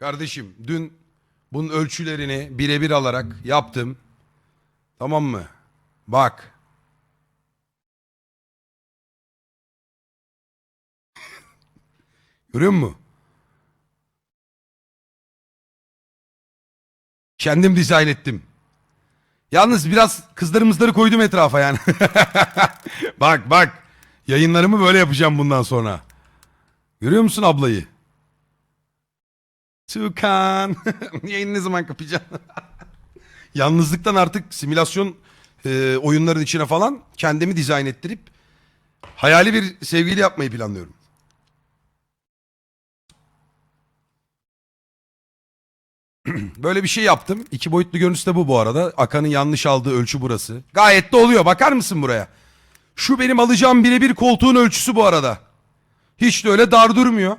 Kardeşim dün bunun ölçülerini birebir alarak yaptım. Tamam mı? Bak. Görüyor musun? Kendim dizayn ettim. Yalnız biraz kızlarımızları koydum etrafa yani. bak bak. Yayınlarımı böyle yapacağım bundan sonra. Görüyor musun ablayı? Tukan. Yayını ne zaman kapayacaksın? Yalnızlıktan artık simülasyon e, oyunların içine falan kendimi dizayn ettirip hayali bir sevgili yapmayı planlıyorum. Böyle bir şey yaptım. İki boyutlu görüntüsü de bu bu arada. Akan'ın yanlış aldığı ölçü burası. Gayet de oluyor. Bakar mısın buraya? Şu benim alacağım birebir koltuğun ölçüsü bu arada. Hiç de öyle dar durmuyor.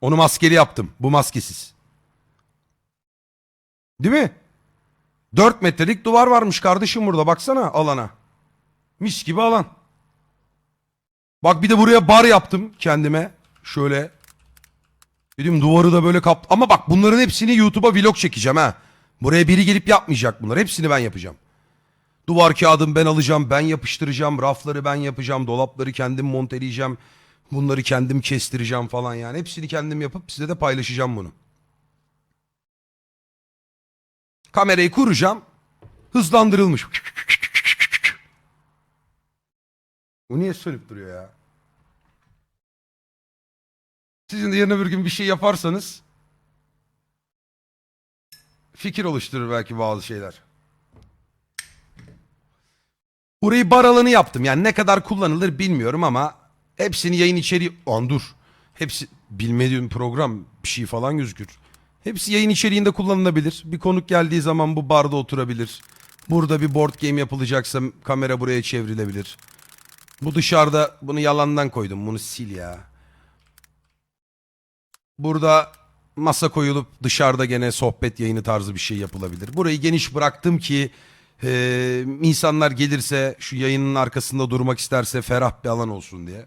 Onu maskeli yaptım. Bu maskesiz. Değil mi? 4 metrelik duvar varmış kardeşim burada. Baksana alana. Mis gibi alan. Bak bir de buraya bar yaptım kendime. Şöyle. Dedim duvarı da böyle kap... Ama bak bunların hepsini YouTube'a vlog çekeceğim ha. Buraya biri gelip yapmayacak bunlar. Hepsini ben yapacağım. Duvar kağıdını ben alacağım, ben yapıştıracağım, rafları ben yapacağım, dolapları kendim monteleyeceğim. Bunları kendim kestireceğim falan yani. Hepsini kendim yapıp size de paylaşacağım bunu. Kamerayı kuracağım. Hızlandırılmış. Bu niye sönüp duruyor ya? Sizin de yarın öbür gün bir şey yaparsanız fikir oluşturur belki bazı şeyler. Burayı bar alanı yaptım. Yani ne kadar kullanılır bilmiyorum ama hepsini yayın içeriği... An dur. Hepsi bilmediğim program bir şey falan gözükür. Hepsi yayın içeriğinde kullanılabilir. Bir konuk geldiği zaman bu barda oturabilir. Burada bir board game yapılacaksa kamera buraya çevrilebilir. Bu dışarıda bunu yalandan koydum. Bunu sil ya. Burada masa koyulup dışarıda gene sohbet yayını tarzı bir şey yapılabilir. Burayı geniş bıraktım ki e, insanlar gelirse şu yayının arkasında durmak isterse ferah bir alan olsun diye.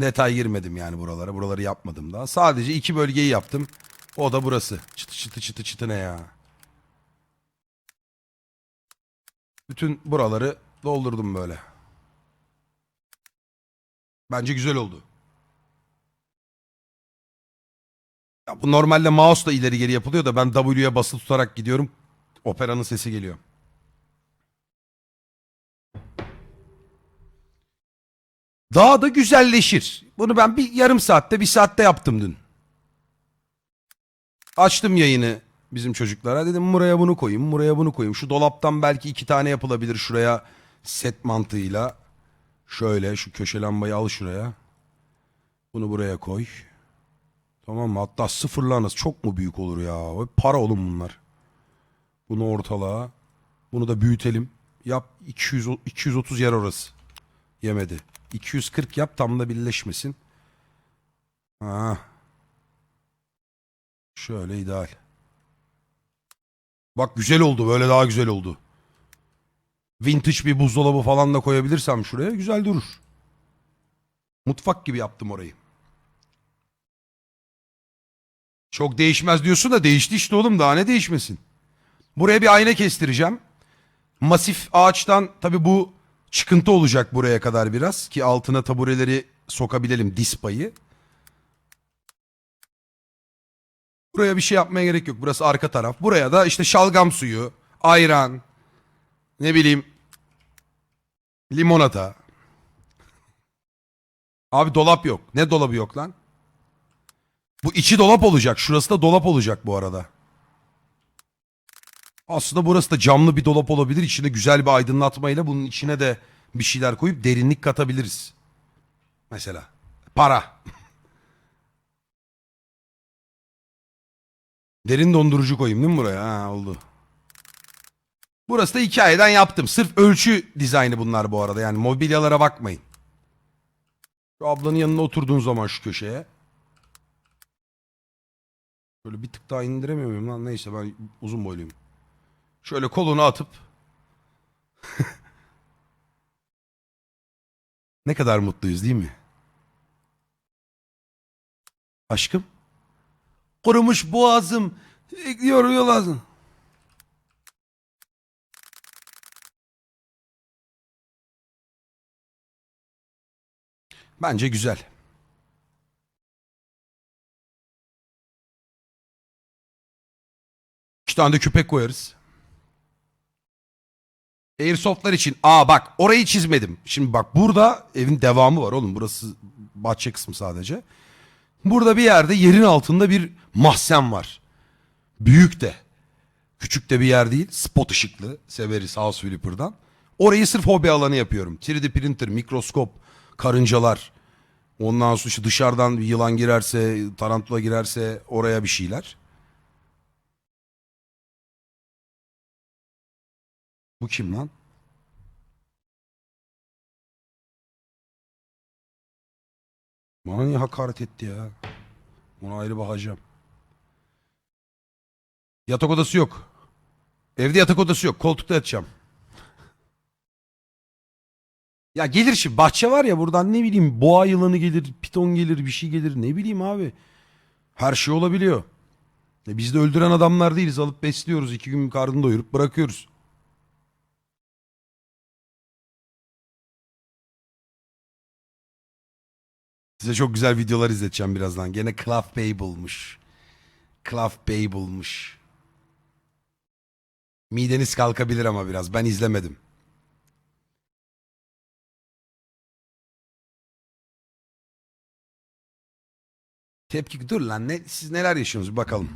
Detay girmedim yani buralara. Buraları yapmadım daha. Sadece iki bölgeyi yaptım. O da burası. Çıtı çıtı çıtı çıtı ne ya. Bütün buraları doldurdum böyle. Bence güzel oldu. Ya bu normalde mouse'la ileri geri yapılıyor da ben W'ye basılı tutarak gidiyorum. Operanın sesi geliyor. Daha da güzelleşir. Bunu ben bir yarım saatte bir saatte yaptım dün. Açtım yayını bizim çocuklara. Dedim buraya bunu koyayım, buraya bunu koyayım. Şu dolaptan belki iki tane yapılabilir şuraya set mantığıyla. Şöyle şu köşe lambayı al şuraya. Bunu buraya koy. Tamam mı? Hatta sıfırlarınız çok mu büyük olur ya? Para oğlum bunlar. Bunu ortalığa. Bunu da büyütelim. Yap 200, o- 230 yer orası. Yemedi. 240 yap tam da birleşmesin. Ha. Şöyle ideal. Bak güzel oldu. Böyle daha güzel oldu. Vintage bir buzdolabı falan da koyabilirsem şuraya güzel durur. Mutfak gibi yaptım orayı. Çok değişmez diyorsun da değişti işte oğlum daha ne değişmesin. Buraya bir ayna kestireceğim. Masif ağaçtan tabi bu çıkıntı olacak buraya kadar biraz ki altına tabureleri sokabilelim diz payı. Buraya bir şey yapmaya gerek yok. Burası arka taraf. Buraya da işte şalgam suyu, ayran, ne bileyim limonata. Abi dolap yok. Ne dolabı yok lan? Bu içi dolap olacak. Şurası da dolap olacak bu arada. Aslında burası da camlı bir dolap olabilir. İçine güzel bir aydınlatmayla bunun içine de bir şeyler koyup derinlik katabiliriz. Mesela para. Derin dondurucu koyayım değil mi buraya? Ha oldu. Burası da hikayeden yaptım. Sırf ölçü dizaynı bunlar bu arada. Yani mobilyalara bakmayın. Şu ablanın yanına oturduğun zaman şu köşeye. Böyle bir tık daha indiremiyor muyum lan? Neyse ben uzun boyluyum. Şöyle kolunu atıp. ne kadar mutluyuz değil mi? Aşkım. Kurumuş boğazım. Yoruyor lazım. Bence güzel. İki tane de küpek koyarız. Airsoftlar için. Aa bak orayı çizmedim. Şimdi bak burada evin devamı var oğlum. Burası bahçe kısmı sadece. Burada bir yerde yerin altında bir mahzen var. Büyük de. Küçük de bir yer değil. Spot ışıklı. Severiz House Flipper'dan. Orayı sırf hobi alanı yapıyorum. 3D printer, mikroskop, karıncalar. Ondan sonra işte dışarıdan yılan girerse, tarantula girerse oraya bir şeyler. Bu kim lan? Bana niye hakaret etti ya? Ona ayrı bakacağım. Yatak odası yok. Evde yatak odası yok. Koltukta yatacağım. Ya gelir şimdi bahçe var ya buradan ne bileyim boğa yılanı gelir, piton gelir, bir şey gelir ne bileyim abi. Her şey olabiliyor. E biz de öldüren adamlar değiliz alıp besliyoruz iki gün karnını doyurup bırakıyoruz. Size çok güzel videolar izleteceğim birazdan. Gene Clough Bey bulmuş. Clough Bey bulmuş. Mideniz kalkabilir ama biraz. Ben izlemedim. Tepki dur lan ne siz neler yaşıyorsunuz bakalım.